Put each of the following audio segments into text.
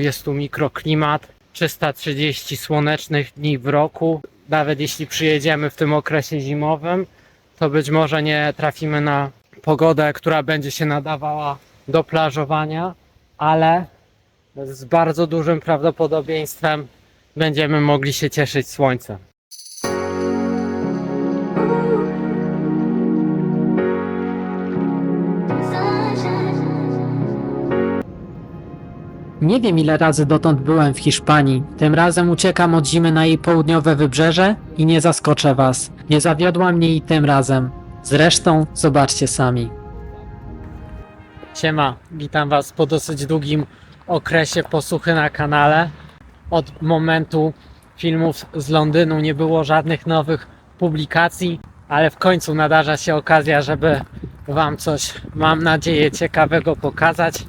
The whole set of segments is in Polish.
Jest tu mikroklimat, 330 słonecznych dni w roku. Nawet jeśli przyjedziemy w tym okresie zimowym, to być może nie trafimy na pogodę, która będzie się nadawała do plażowania, ale z bardzo dużym prawdopodobieństwem będziemy mogli się cieszyć słońcem. Nie wiem ile razy dotąd byłem w Hiszpanii. Tym razem uciekam od zimy na jej południowe wybrzeże i nie zaskoczę was. Nie zawiodła mnie i tym razem. Zresztą zobaczcie sami. Siema, witam Was po dosyć długim okresie posłuchy na kanale. Od momentu filmów z Londynu nie było żadnych nowych publikacji, ale w końcu nadarza się okazja, żeby Wam coś, mam nadzieję, ciekawego pokazać.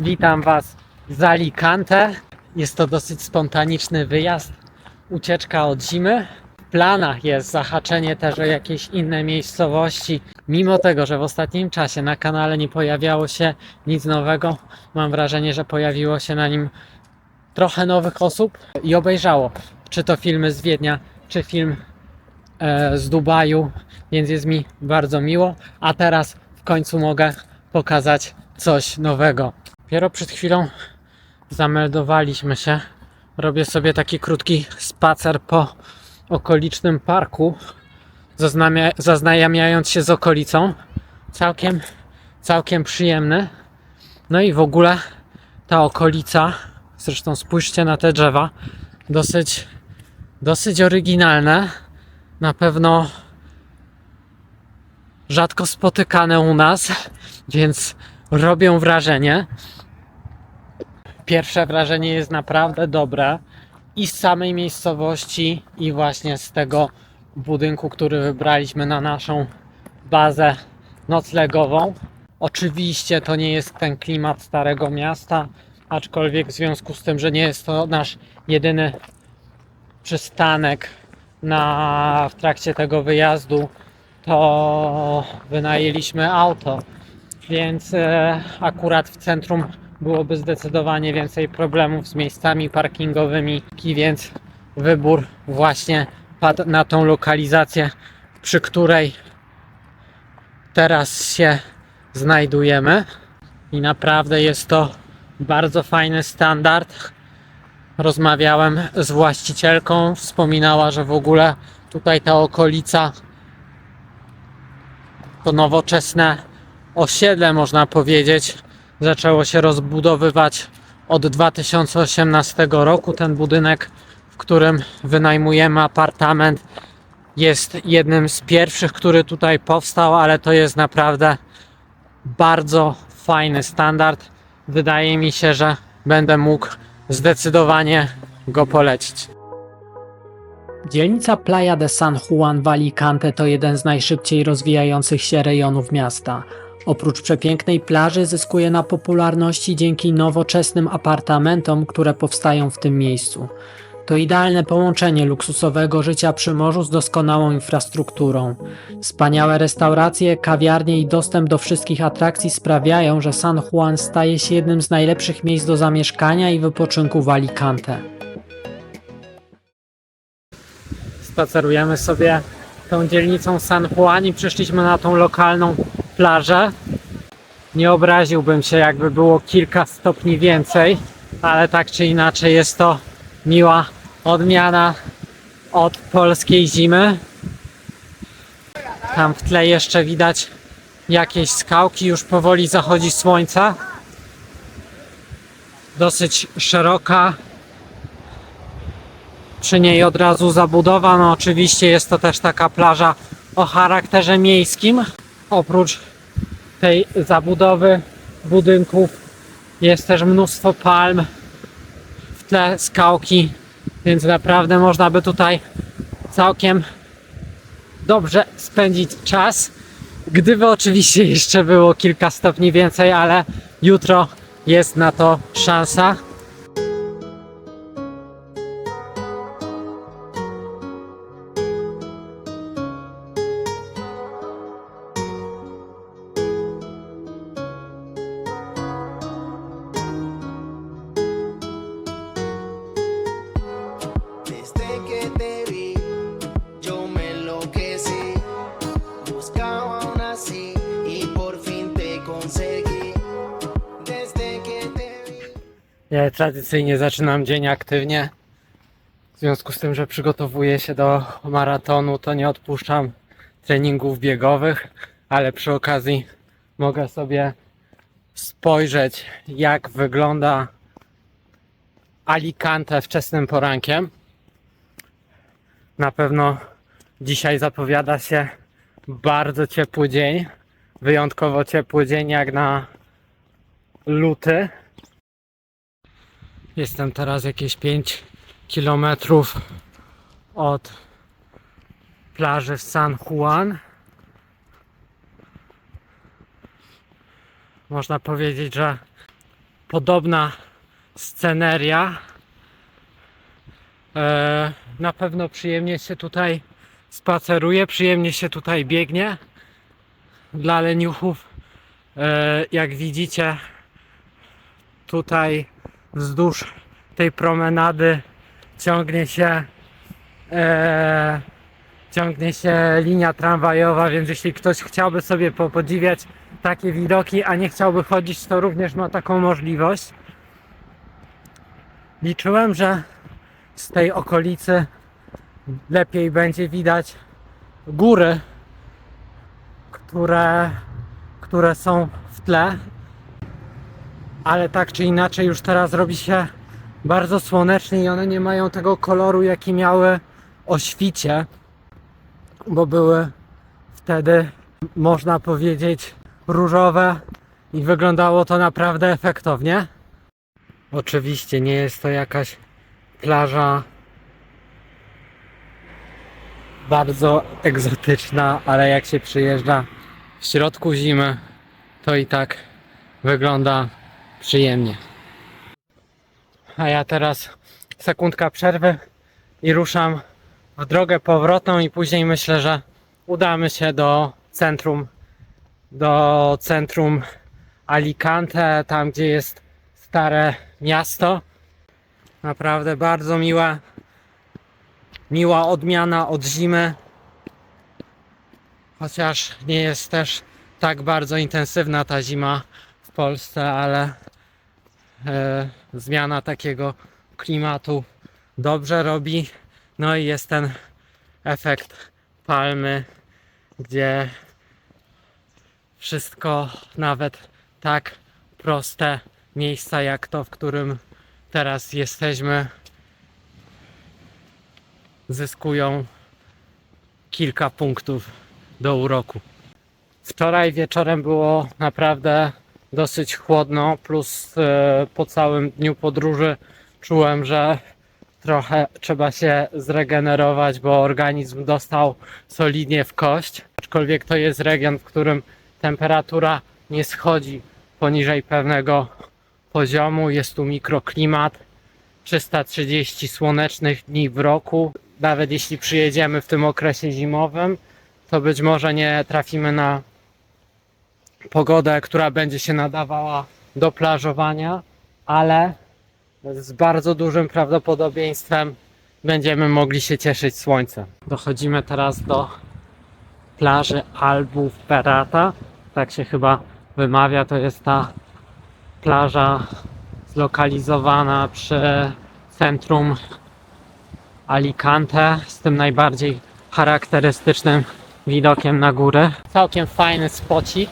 Witam Was z Alicante. Jest to dosyć spontaniczny wyjazd, ucieczka od zimy. W planach jest zahaczenie też o jakieś inne miejscowości. Mimo tego, że w ostatnim czasie na kanale nie pojawiało się nic nowego, mam wrażenie, że pojawiło się na nim trochę nowych osób i obejrzało. Czy to filmy z Wiednia, czy film e, z Dubaju, więc jest mi bardzo miło. A teraz w końcu mogę pokazać coś nowego. Dopiero przed chwilą zameldowaliśmy się. Robię sobie taki krótki spacer po okolicznym parku, zaznajamiając się z okolicą. Całkiem, całkiem przyjemny. No i w ogóle ta okolica, zresztą spójrzcie na te drzewa, dosyć, dosyć oryginalne. Na pewno rzadko spotykane u nas, więc robią wrażenie. Pierwsze wrażenie jest naprawdę dobre i z samej miejscowości, i właśnie z tego budynku, który wybraliśmy na naszą bazę noclegową. Oczywiście to nie jest ten klimat Starego Miasta, aczkolwiek w związku z tym, że nie jest to nasz jedyny przystanek na, w trakcie tego wyjazdu, to wynajęliśmy auto, więc e, akurat w centrum byłoby zdecydowanie więcej problemów z miejscami parkingowymi, więc wybór właśnie padł na tą lokalizację, przy której teraz się znajdujemy. I naprawdę jest to bardzo fajny standard. Rozmawiałem z właścicielką, wspominała, że w ogóle tutaj ta okolica to nowoczesne osiedle, można powiedzieć. Zaczęło się rozbudowywać od 2018 roku. Ten budynek, w którym wynajmujemy apartament, jest jednym z pierwszych, który tutaj powstał, ale to jest naprawdę bardzo fajny standard. Wydaje mi się, że będę mógł zdecydowanie go polecić. Dzielnica Playa de San Juan w Alicante to jeden z najszybciej rozwijających się rejonów miasta. Oprócz przepięknej plaży zyskuje na popularności dzięki nowoczesnym apartamentom, które powstają w tym miejscu. To idealne połączenie luksusowego życia przy morzu z doskonałą infrastrukturą. Wspaniałe restauracje, kawiarnie i dostęp do wszystkich atrakcji sprawiają, że San Juan staje się jednym z najlepszych miejsc do zamieszkania i wypoczynku w Alicante. Spacerujemy sobie tą dzielnicą San Juan i przyszliśmy na tą lokalną plażę. Nie obraziłbym się, jakby było kilka stopni więcej, ale tak czy inaczej jest to miła odmiana od polskiej zimy. Tam w tle jeszcze widać jakieś skałki, już powoli zachodzi słońce. Dosyć szeroka, przy niej od razu zabudowa. No oczywiście jest to też taka plaża o charakterze miejskim. Oprócz tej zabudowy budynków jest też mnóstwo palm, w tle skałki, więc naprawdę można by tutaj całkiem dobrze spędzić czas. Gdyby oczywiście jeszcze było kilka stopni więcej, ale jutro jest na to szansa. Ja tradycyjnie zaczynam dzień aktywnie. W związku z tym, że przygotowuję się do maratonu, to nie odpuszczam treningów biegowych, ale przy okazji mogę sobie spojrzeć, jak wygląda Alicante wczesnym porankiem. Na pewno dzisiaj zapowiada się bardzo ciepły dzień. Wyjątkowo ciepły dzień jak na luty. Jestem teraz jakieś 5 kilometrów od plaży w San Juan. Można powiedzieć, że podobna sceneria. E, na pewno przyjemnie się tutaj spaceruje, przyjemnie się tutaj biegnie. Dla leniuchów, e, jak widzicie, tutaj wzdłuż tej promenady ciągnie się e, ciągnie się linia tramwajowa, więc jeśli ktoś chciałby sobie po- podziwiać takie widoki, a nie chciałby chodzić, to również ma taką możliwość. Liczyłem, że z tej okolicy lepiej będzie widać góry, które, które są w tle, ale tak czy inaczej już teraz robi się bardzo słonecznie i one nie mają tego koloru, jaki miały o świcie, bo były wtedy, można powiedzieć, różowe i wyglądało to naprawdę efektownie. Oczywiście nie jest to jakaś plaża bardzo egzotyczna, ale jak się przyjeżdża w środku zimy, to i tak wygląda przyjemnie. A ja teraz sekundka przerwy i ruszam w drogę powrotną i później myślę, że udamy się do centrum do centrum Alicante, tam gdzie jest stare miasto. Naprawdę bardzo miła miła odmiana od zimy. Chociaż nie jest też tak bardzo intensywna ta zima w Polsce, ale e, zmiana takiego klimatu dobrze robi. No i jest ten efekt palmy, gdzie wszystko, nawet tak proste miejsca jak to, w którym teraz jesteśmy, zyskują kilka punktów do uroku. Wczoraj wieczorem było naprawdę dosyć chłodno, plus e, po całym dniu podróży czułem, że trochę trzeba się zregenerować, bo organizm dostał solidnie w kość. Aczkolwiek to jest region, w którym temperatura nie schodzi poniżej pewnego poziomu, jest tu mikroklimat, 330 słonecznych dni w roku. Nawet jeśli przyjedziemy w tym okresie zimowym, to być może nie trafimy na pogodę, która będzie się nadawała do plażowania, ale z bardzo dużym prawdopodobieństwem będziemy mogli się cieszyć słońcem. Dochodzimy teraz do plaży Albuferrata, tak się chyba wymawia, to jest ta plaża zlokalizowana przy centrum Alicante z tym najbardziej charakterystycznym widokiem na górę. Całkiem fajny spocik.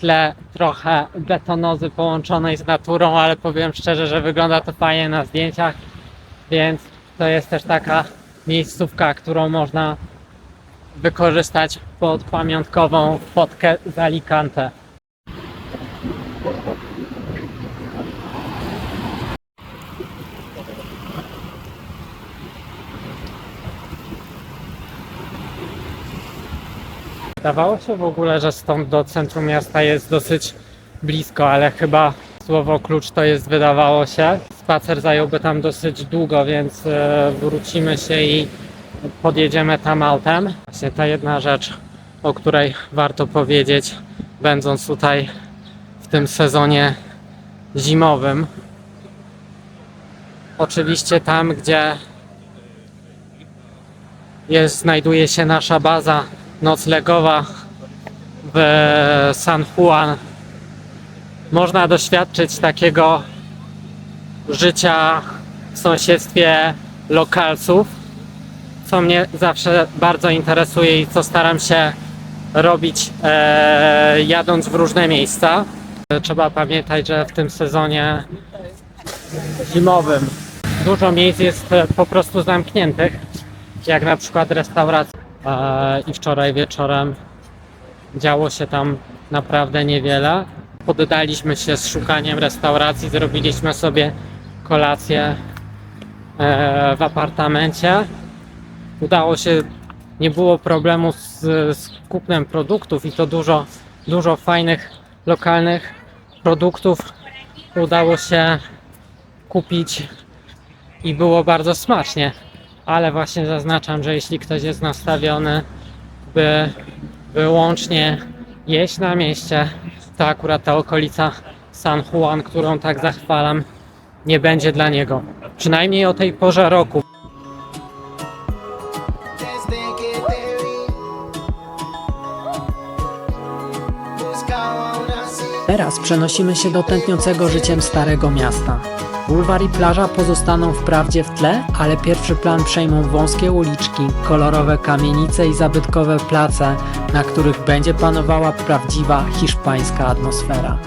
Tle trochę betonozy połączonej z naturą, ale powiem szczerze, że wygląda to fajnie na zdjęciach, więc to jest też taka miejscówka, którą można wykorzystać pod pamiątkową fotkę z Alicante. Wydawało się w ogóle, że stąd do centrum miasta jest dosyć blisko, ale chyba słowo klucz to jest wydawało się. Spacer zająłby tam dosyć długo, więc e, wrócimy się i podjedziemy tam autem. Właśnie ta jedna rzecz, o której warto powiedzieć, będąc tutaj w tym sezonie zimowym. Oczywiście tam, gdzie jest, znajduje się nasza baza noclegowa w San Juan, można doświadczyć takiego życia w sąsiedztwie lokalców, co mnie zawsze bardzo interesuje i co staram się robić e, jadąc w różne miejsca. Trzeba pamiętać, że w tym sezonie zimowym dużo miejsc jest e, po prostu zamkniętych, jak na przykład restauracja. I wczoraj wieczorem działo się tam naprawdę niewiele. Poddaliśmy się z szukaniem restauracji, zrobiliśmy sobie kolację e, w apartamencie. Udało się, nie było problemu z, z kupnem produktów i to dużo, dużo fajnych lokalnych produktów udało się kupić i było bardzo smacznie. Ale właśnie zaznaczam, że jeśli ktoś jest nastawiony, by wyłącznie jeść na mieście, to akurat ta okolica San Juan, którą tak zachwalam, nie będzie dla niego. Przynajmniej o tej porze roku. Teraz przenosimy się do tętniącego życiem Starego Miasta. Bulwar i plaża pozostaną wprawdzie w tle, ale pierwszy plan przejmą wąskie uliczki, kolorowe kamienice i zabytkowe place, na których będzie panowała prawdziwa hiszpańska atmosfera.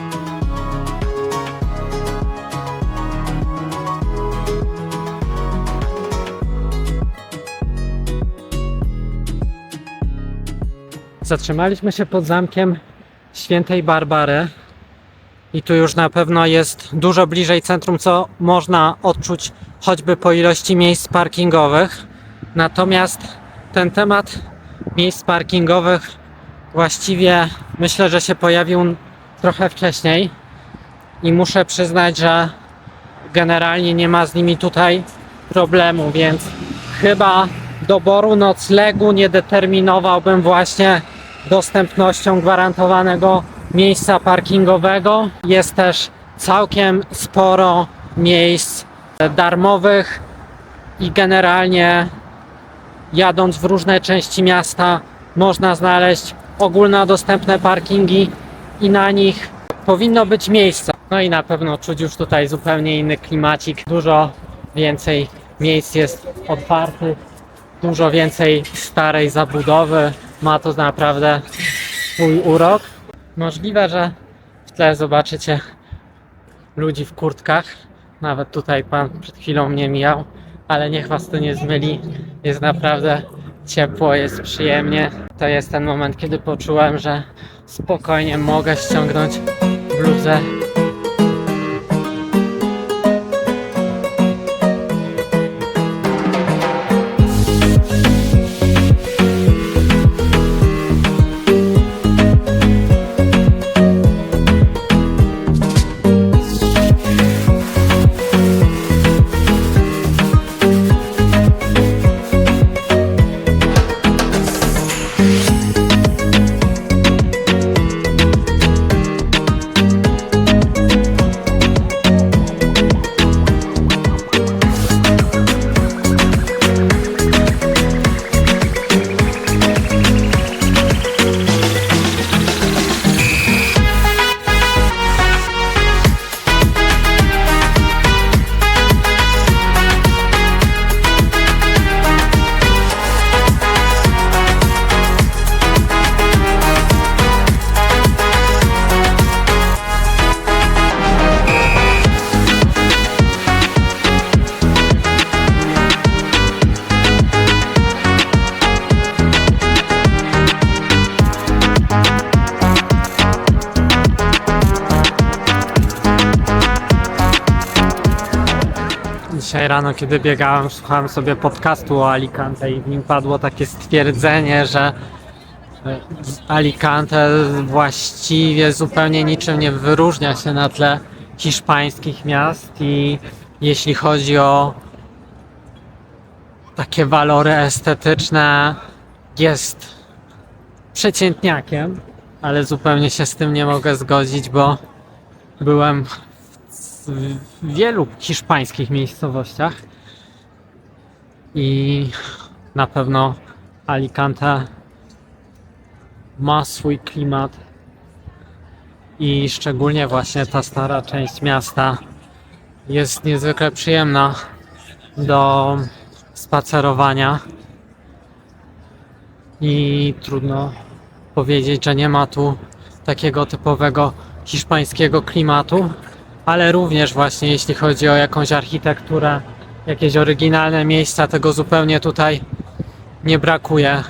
Zatrzymaliśmy się pod zamkiem Świętej Barbary i tu już na pewno jest dużo bliżej centrum, co można odczuć choćby po ilości miejsc parkingowych. Natomiast ten temat miejsc parkingowych właściwie myślę, że się pojawił trochę wcześniej i muszę przyznać, że generalnie nie ma z nimi tutaj problemu, więc chyba doboru noclegu nie determinowałbym właśnie dostępnością gwarantowanego miejsca parkingowego. Jest też całkiem sporo miejsc darmowych i generalnie jadąc w różne części miasta można znaleźć ogólnodostępne parkingi i na nich powinno być miejsce. No i na pewno czuć już tutaj zupełnie inny klimacik. Dużo więcej miejsc jest otwartych, dużo więcej starej zabudowy. Ma to naprawdę swój urok. Możliwe, że w tle zobaczycie ludzi w kurtkach. Nawet tutaj pan przed chwilą mnie mijał, ale niech was to nie zmyli. Jest naprawdę ciepło, jest przyjemnie. To jest ten moment, kiedy poczułem, że spokojnie mogę ściągnąć bluzę. Rano, kiedy biegałem, słuchałem sobie podcastu o Alicante i w nim padło takie stwierdzenie, że e, Alicante właściwie zupełnie niczym nie wyróżnia się na tle hiszpańskich miast i jeśli chodzi o takie walory estetyczne, jest przeciętniakiem, ale zupełnie się z tym nie mogę zgodzić, bo byłem w wielu hiszpańskich miejscowościach. I na pewno Alicante ma swój klimat. I szczególnie właśnie ta stara część miasta jest niezwykle przyjemna do spacerowania. I trudno powiedzieć, że nie ma tu takiego typowego hiszpańskiego klimatu, ale również właśnie jeśli chodzi o jakąś architekturę, jakieś oryginalne miejsca, tego zupełnie tutaj nie brakuje.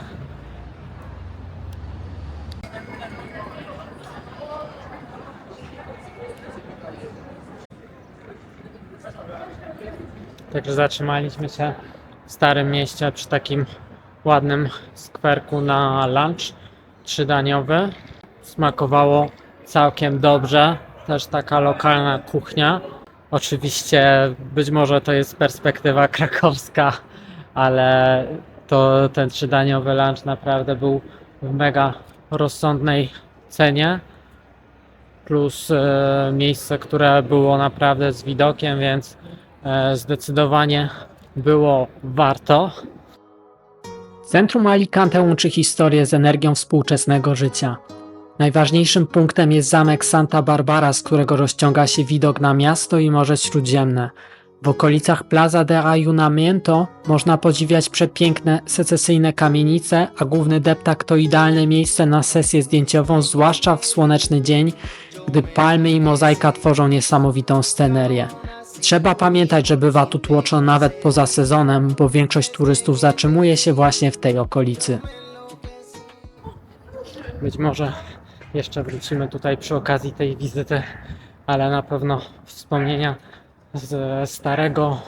Także zatrzymaliśmy się w Starym Mieście przy takim ładnym skwerku na lunch trzydaniowy. Smakowało całkiem dobrze. Też taka lokalna kuchnia. Oczywiście być może to jest perspektywa krakowska, ale to ten trzydaniowy lunch naprawdę był w mega rozsądnej cenie. Plus e, miejsce, które było naprawdę z widokiem, więc e, zdecydowanie było warto. Centrum Alicante łączy historię z energią współczesnego życia. Najważniejszym punktem jest zamek Santa Barbara, z którego rozciąga się widok na miasto i Morze Śródziemne. W okolicach Plaza de Ayuntamiento można podziwiać przepiękne secesyjne kamienice, a główny deptak to idealne miejsce na sesję zdjęciową, zwłaszcza w słoneczny dzień, gdy palmy i mozaika tworzą niesamowitą scenerię. Trzeba pamiętać, że bywa tu tłoczno nawet poza sezonem, bo większość turystów zatrzymuje się właśnie w tej okolicy. Być może jeszcze wrócimy tutaj przy okazji tej wizyty, ale na pewno wspomnienia z starego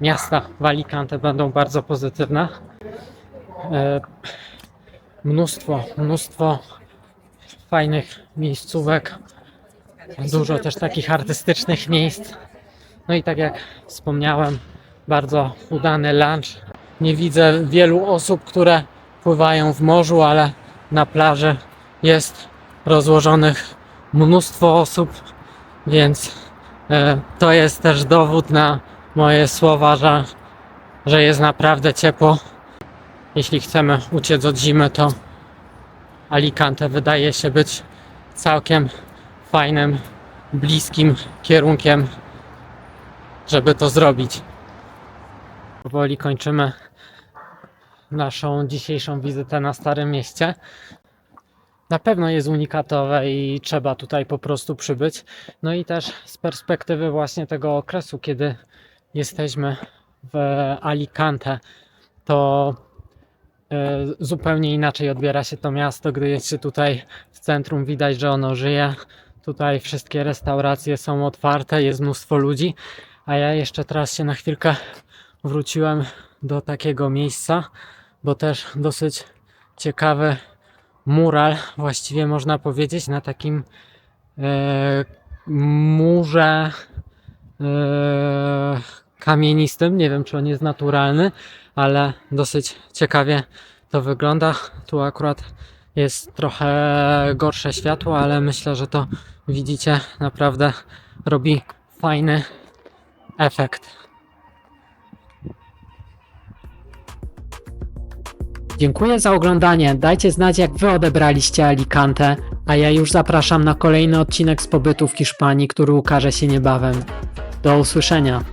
miasta w Alicante będą bardzo pozytywne. E, Mnóstwo, mnóstwo fajnych miejscówek, dużo też takich artystycznych miejsc. No i tak jak wspomniałem, bardzo udany lunch. Nie widzę wielu osób, które pływają w morzu, ale na plaży jest rozłożonych mnóstwo osób, więc e, to jest też dowód na moje słowa, że, że jest naprawdę ciepło. Jeśli chcemy uciec od zimy, to Alicante wydaje się być całkiem fajnym, bliskim kierunkiem, żeby to zrobić. Powoli kończymy naszą dzisiejszą wizytę na Starym Mieście. Na pewno jest unikatowe i trzeba tutaj po prostu przybyć. No i też z perspektywy właśnie tego okresu, kiedy jesteśmy w Alicante, to e, zupełnie inaczej odbiera się to miasto, gdy jest się tutaj w centrum, widać, że ono żyje. Tutaj wszystkie restauracje są otwarte, jest mnóstwo ludzi, a ja jeszcze teraz się na chwilkę wróciłem do takiego miejsca, bo też dosyć ciekawy mural, właściwie można powiedzieć, na takim e, murze e, kamienistym. Nie wiem, czy on jest naturalny, ale dosyć ciekawie to wygląda. Tu akurat jest trochę gorsze światło, ale myślę, że to widzicie, naprawdę robi fajny efekt. Dziękuję za oglądanie. Dajcie znać, jak Wy odebraliście Alicante, a ja już zapraszam na kolejny odcinek z pobytu w Hiszpanii, który ukaże się niebawem. Do usłyszenia.